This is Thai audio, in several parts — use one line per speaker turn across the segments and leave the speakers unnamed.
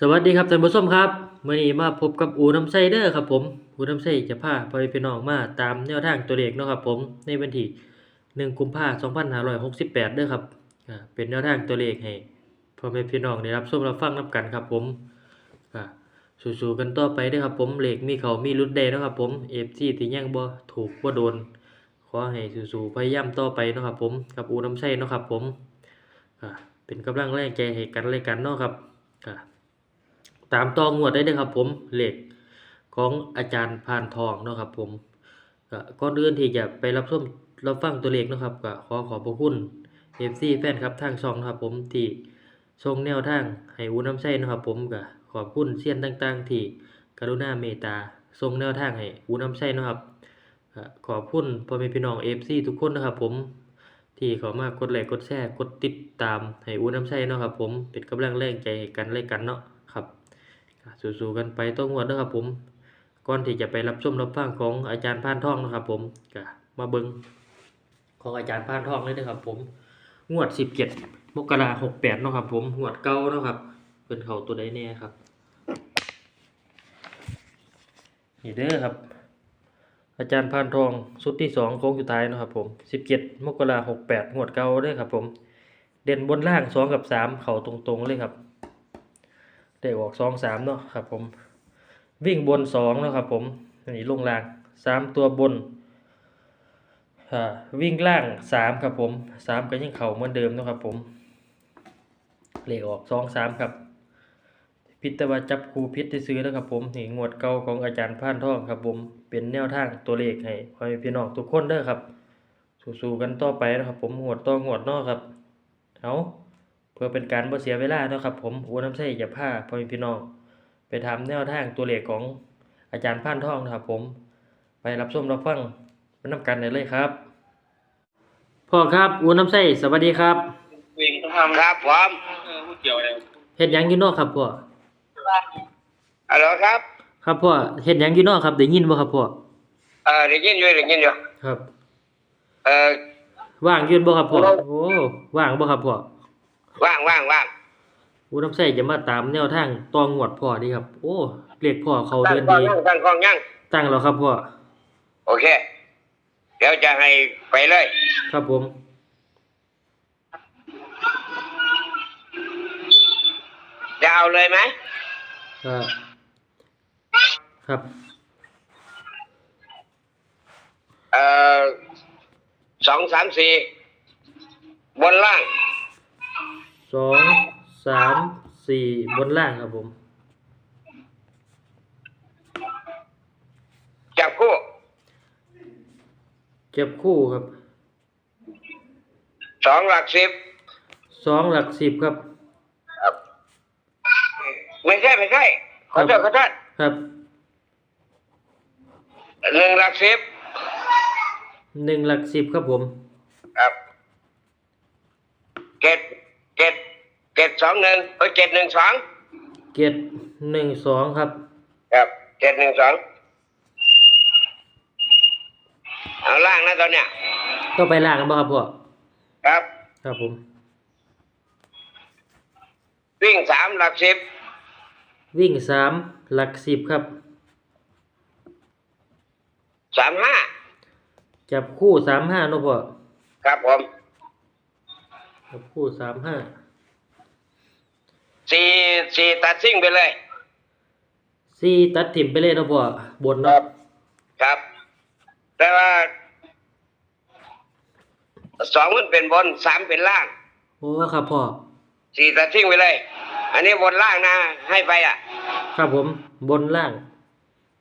สวัสดีครับท่านผู้ชมครับมื้อนี้มาพบกับอูน้ำไส้เด้อครับผมอูน้ำไส้จะพาพ่อพี่น้องมาตามแนวทางตัวเลขเนาะครับผมในวันที่1กุมภาพันธ์2568เด้อครับเป็นแนวทางตัวเลขให้พ่อแม่พี่น้องได้รับชมรับฟังนํกันครับผมสู้ๆกันต่อไปเด้อครับผมเลขมีเขามีรุดได้เนาะครับผม FC ที่ยังบ่ถูกบ่โดนขอให้สู้ๆพยายามต่อไปเนาะครับผมกับอูน้ำไส้เนาะครับผมเป็นกำลังแรงใจให้กันและกันเนาะครับาตามต่องวดได้เลยครับผมเลขของอาจารย์พานทองเนาะครับผมก็ก่อนอื่นที่จะไปรับชมรับฟังตัวเลขนะครับก็ขอขอบพระคุณ FC แฟนครับทางช่องนะครับผมที่ส่งแนวทางให้อูน้ำใช้นะครับผมก็ขอบคุณเซียนต่างๆ ที่กรุณาเมตตาส่งแนวทางให้อูน้ำใช้นะครับขอบคุณพ่อแม่พี่น้อง FC ทุกคนนะครับผมที่เขามากดไลค์กดแชร์กดติดตามให้อูน้ำใช้นะครับผมเป็นกำลังแรงใจให้กันและกันเนาะ สู้ๆกันไปต้องงวดนะครับผมก่อนที่จะไปรับชมรับฟังของอาจารย์พานทองนะครับ ผมก็มาเบิงของอาจารย์พานทองเลยนะครับ ผม งวดสิบเจ็ดมกราหกแปดนะครับ ผมงวดเก้านาะครับเป็นเขาตัวใดแน่ครับนี่เด้อครับ อาจารย์พานทองชุดที่สองโค้งสุดท้ายนะครับ ผมสิบเจ็ดมกราหกแปดงวดเก้าเด้อครับ ผม เด่นบนล่างสองกับสามเข่าตรงๆเลยครับ ได้ออกสองสามเนาะครับผม วิ่งบนสองเนาะครับผมอันนี้ลงล่างสามตัวบนวิ่งล่างสามครับผมสามก็ยังเข่าเหมือนเดิมเนาะครับผมเลขออกสองสามครับ พิตว่าจับครูพิษที่ซื้อแล้วครับผมนี่งวดเก่าของอาจารย์พานทองครับผมเป็นแนวทางตัวเลขให้พ่อแม่พี่น้องทุกคนเด้อครับ สู้ๆกันต่อไปนะครับผมงวดต่องวดนาะครับเอา เพื่อเป็นการบ่เสียเวลาเนาะครับผมอูน้ำใส่จะพาพ่อแม่พี่น้อง ไปทำแนวทางตัวเลขของอาจารย์พานทองนะครับผม ไปรับชมรับฟังไปนำกันได้เลยครับพ่อครับอูน้ำใส่สวัสดีครับ
วิ่งต้องทำ
ครับผม
เออพูดเกี่ยวอะไร
เฮ็ดหยังอยู่เนอกครับพ่อ
ฮัลโหลครับ
ครับพ่อเฮ็ดหยังอยู่เนอกครับได้ยินบ่ครับพ่อ
เออได้ยินอยู่ได้ยินอยู่
ครับ
เออ
ว่างอยืนบ่ครับพ่อโอ้ว่างบ่ครับพ่อ
ว่างว่างว่าง
อูน้ำใส่จะมาตามแนวทางตองวดพ่อดีครับ โอ้เรียกพ่อเขา
ตั้ง
เดือน
กล้อง
ดี
ยังตั้งกล้องยัง
ตั้งแล้วครับพ่อ
โอเค เดี๋ยวจะให้ไปเลย
ครับผม
จะเอาเลยไหม
ครับ ครับ
เออสองสามสี่บนล่าง
สองสามสี่บนล่างครับผม
จับคู่
เก็บคู่ครับ
สองหลักสิบ
สองหลักสิบครับ
ไม่ใช่ไม่ใช่ขอโทษขอโทษ
ครับ
หนึ่งหลักสิบ
หนึ่งหลักสิบครับผม
ครับเจ็ดเจ็ด เจ็ดสองหนึ่งเออเจ็ดหนึ่งสอง
เจ็ดหนึ่งสองครับ
ครับเจ็ดหนึ่งสองเอาล่างนะตอนเนี้ย
ก็ไปล่างกันบ่ครับพ่อ
ครับ
ครับผม
วิ่งสามหลักสิบ
วิ่งสามหลักสิบครับ
สามห้า
จับคู่สามห้าเนาะพ่อ
ครับผม
จับคู่สามห้า
สี่สี่ตัดซิ่งไปเลย
สี่ตัดถิ่มไปเลยเนาะพ่อบนเนาะ
ครับ แต่ว่าสองมันเป็นบนสามเป็นล่าง
โอ้ครับพ่อ
สี่ตัดซิ่งไปเลย อันนี้บนล่างนะ ให้ไปอะ
ครับผมบนล่าง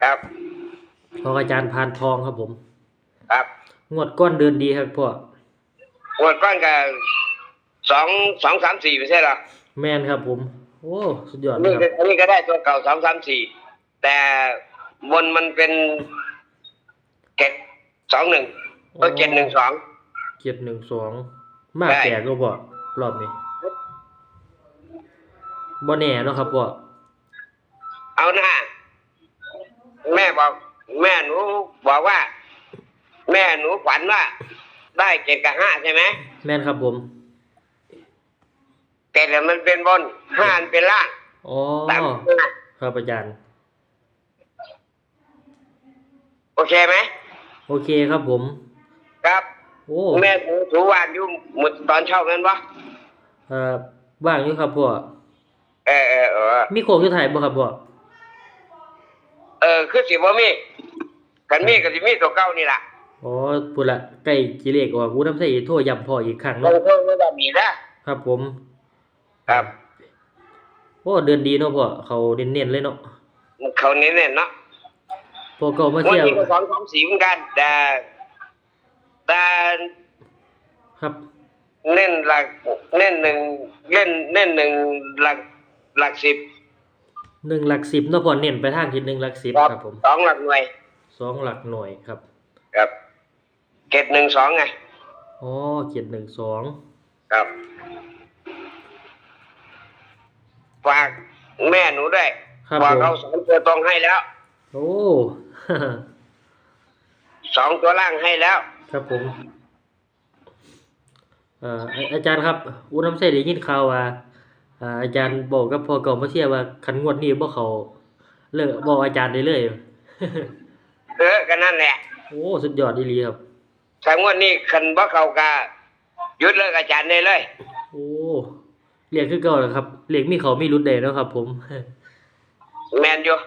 ครับ
ของอาจารย์พานทองครับผม
ครับ
งวดก้อนเดินดีครับพ่อ
หมดก้อนกับสองสองสามสี่ไม่ใช่เหรอ
แมนครับผม โอ้ สุดยอดเล
นี่
ยครับ
อันนี้ก็ได้ตัวเก่าสองสามสี่แต่บนมันเป็นเจ็ดสองหนึ่งเออเจ็ดหนึ่งสอง
เจ็ดหนึ่งสองมาก
ได้
แตกก็พ่อรอบนี้บ่แน่เนาะครับพ่อ
เอาหน้าแม่บอก แม่หนูบอกว่า แม่หนูฝันว่า ได้เจ็ดกับห้าใช่ไหม
แม่นครับผม
เจ็ดน่ะมันเป็นบนห้ามันเป็นล่าง
โอ๋อ
ตาม
ครับอาจารย์
โอเคไหม
โอเคครับผม
ครับ
โอ้
แม่ถูถูวานอยู่หมดตอนเช้าแม่นบ่
เอ่อว่างอยู่ครับพ่อ
เออเออเออ
มีโครงอยู่ไทยบ่ครับพ่อ
เออคือสิบ่มีคันมีก็สิมีตัวเก่านี่ล่ะ
อ๋อพูดละใกล้สิเลขออกอูน้ำใส่โทรย้ำพ่ออีกครั้ง
ล
เนาะ
งโทษไม่ได้มีนะครับ
ผม
ครับ
โอ้เดือนดีเนาะพ่อเขาเน้นๆเลยเนาะ
เขาเน้นๆเนาะ
พอเก่ามา
วัน
เที่ยว
นี้ก็สองสองสีเหมือนกัน แต่แต่
ครับ
เน้นหลักเน้นหนึ่งเล่นเน้นหนึ่งหลักหลักสิบ
หนึ่งหลักสิบเนาะพ่อเน้นไปทางทิศหนึ่งหลักสิบครับผม
สองหลักหน่วย
สองหลักหน่วยครับ
ครับเกตหนึ่งสองไง
อ๋อเจ็ดหนึ่งสอง
ครับ ฝากแม่หนูด้วย
ครับ
ว่า
ผม
เขาสองตัวตรงให้แล้ว
โอ้
สองตัวล่างให้แล้ว
ครับผมเอ่ออาอาจารย์ครับอูน้ำใส่ได้ยินข่าวว่าอ่าอาจารย์บอกกับพ่อเก่ามาเที่ยวว่าคันงวดนี้บ่เขาเลิกบอกอาจารย์ได้เลย
เออกันนั่นแหละ
โอ้สุดยอดดีหลีครับ
ทางวันนี้คันบ่เขากาหยุดเลิกอาจารย์ได้เลย
โอ้ เรียกคือเก่าแหละครับเรียกมีเขามีรุดได้เนาะครับ ผม
แมนอยู่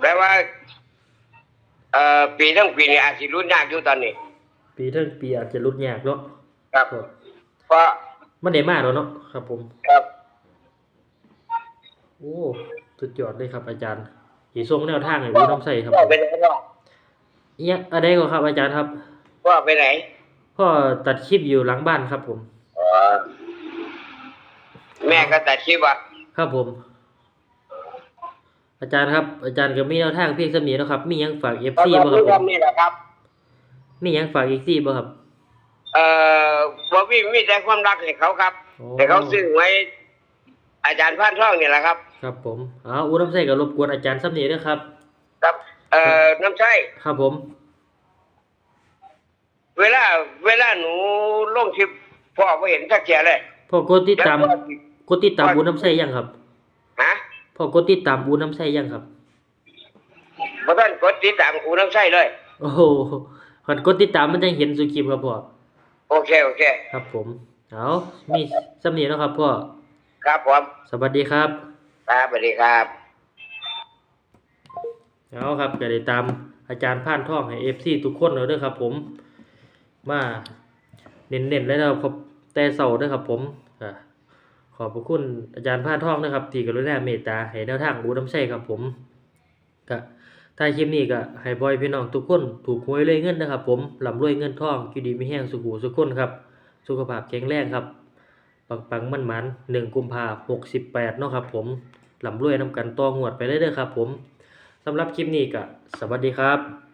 แปลว่า เอ่อปีทั้งปีนี้อาจสิรุ่นยากอยู่ตอนนี้
ปีทั้งปีอาจจะรุดยากเนาะ
ครับ
ครับ
เพราะ
มันได้มากแล้วเนาะครับ ผม
ครับ
โอ้สุดยอดเลยครับ อาจารย์สีทรงแนวทางให้อูน้ำใส่ครับ
พ่
ผ
อ
ม
ไปไหนพ่อ
เอียอะไรก็ครับ อาจารย์ครับ
พ่อไปไหน
พ่อตัดคลิปอยู่หลังบ้านครับ ผม
อ๋อ แม่ก็ตัดคลิปว่า
ครับผม อาจารย์ครับ อาจารย์ก็มีแนวทางเพียงสำนีนาะครับ มีหยังฝากเอฟ
ก็
ซี
ต้อง
บ่ครับผม
นี่แหละครับ
มีหยังฝากเอฟซีบ่ครับ
เอ่อบ่มีมีแต่ความรักให้เขาครับ
โอ้
แต่เขาซื้อไว้ อาจารย์พานท่องนี่แหละครับ
ครับผมอ้าวอูน้ำใส่ก็รบกวนอาจารย์สำนีด้วยครับ
ครับ เอ่อน้ำใช่
ครับผม
เวลา เวลาหนูลงคลิปพ่อบ่เห็นสักเทียเลย
พ่อกดติดตาม
แล้วพ่อ ก
ดติดตามอูน้ำใส่ยังครับ
ฮะ
พ่อกดติดตามอูน้ำใส่ยังครับ
บ่ทันกดติดตามอูน้ำใช่เลย
โอ้โหคันกดติดตามมันจะเห็นสุคลิปครับพ่อ
โอเคโอเค
ครับผมเอามีสำนีนาะครับพ่อ
ครับผม
สวัสดีครับ
ครับสวัสดีครับ
เอาครับก็ได้ตามอาจารย์ผ่านท่องให้เอฟซีทุกคนแล้วเด้อครับ ผม มาเน้นๆเลยนะครับแต่เสาเด้อครับ ผมอะ ขอบพระคุณอาจารย์ผ่าท่องนะครับ ที่กรุณาเมตตาให้แนวทางอูน้ำใช่ครับผมก็ถ้าคลิปนี้ก็ให้บอยพี่น้องทุกคนถูกหวยเลยเงินนะครับ ผมลำรวยเงินทองอยู่ดีไมีแห้งสุขหูสุขคนครับ สุขภาพแข็งแรงครับ ปังปังมันมันหนึ่งกุมภาหกสิบแปดเนาะครับ ผมลำรวยนำกันตองวดไปเลยเด้อครับ ผมสำหรับคลิปนี้ก็สวัสดีครับ